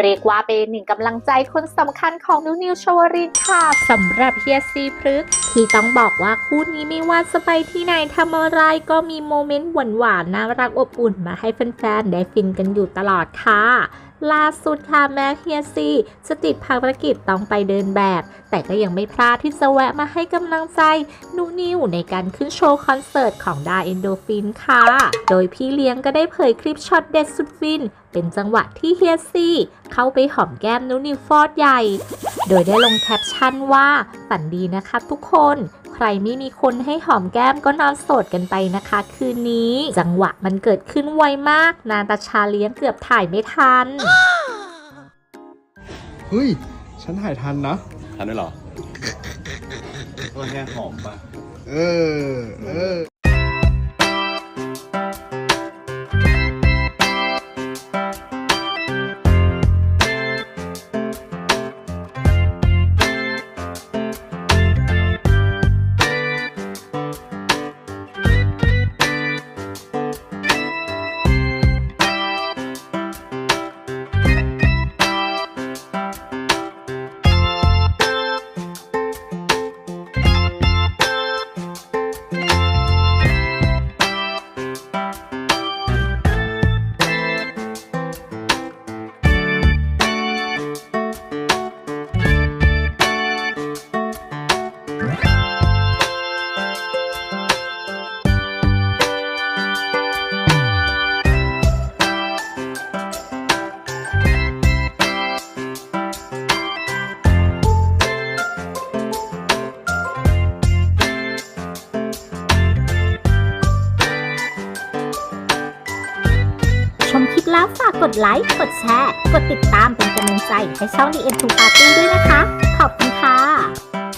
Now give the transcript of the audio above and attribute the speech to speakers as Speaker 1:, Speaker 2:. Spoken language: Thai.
Speaker 1: เรียกว่าเป็นหนึ่งกำลังใจคนสำคัญของนิวนิวชวรินค่ะสำหรับเฮียซีพฤกที่ต้องบอกว่าคู่นี้ไม่ว่าจะไปที่ไหนทำอะไรก็มีโมเมนต์หวานๆน่ารักอบอุ่นมาให้แฟนๆได้ฟินกันอยู่ตลอดค่ะ ล่าสุดค่ะแม้เฮียซีจะติดภารกิจต้องไปเดินแบบ แต่ก็ยังไม่พลาดที่จะแวะมาให้กำลังใจนูนิวในการขึ้นโชว์คอนเสิร์ตของดาเอนโดฟินค่ะ โดยพี่เลี้ยงก็ได้เผยคลิปช็อตเด็ดสุดฟิน เป็นจังหวะที่เฮียซีเข้าไปหอมแก้มนูนิวฟอดใหญ่ โดยได้ลงแคปชั่นว่า ฝันดีนะคะทุกคน ใครไม่มีคนให้หอมแก้มก็นอนโสดกันไปนะคะ คืนนี้ จังหวะมันเกิดขึ้นไวมาก นาตาชาเลี้ยงเกือบถ่ายไม่ทัน
Speaker 2: เฮ้ย ฉันถ่ายทันนะ
Speaker 3: ทันด้วยเหรอก็แค่หอมปะ
Speaker 2: เออ เออ
Speaker 1: มคลิปแล้วฝากกดไลค์ กดแชร์ กดติดตามเป็นกำลังใจให้ช่อง The End to Party ด้วยนะคะ ขอบคุณ